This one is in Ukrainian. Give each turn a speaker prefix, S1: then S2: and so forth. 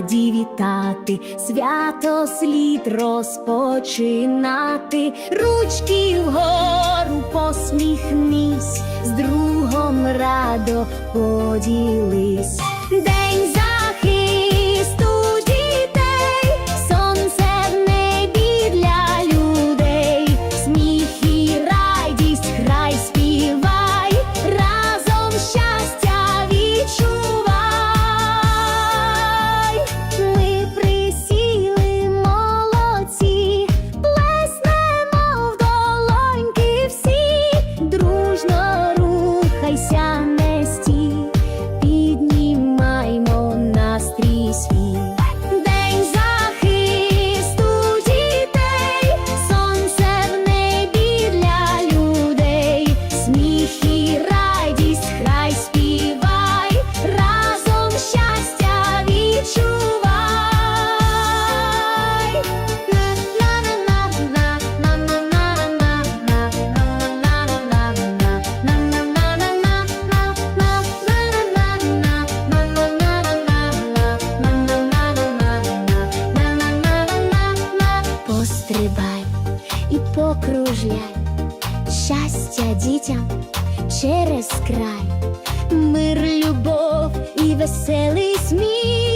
S1: раді вітати, свято слід розпочинати, ручки вгору посміхнись, з другом радо поділись. Рухайся, Пострибай і покружляй, щастя дітям через край, мир, любов і веселий сміх,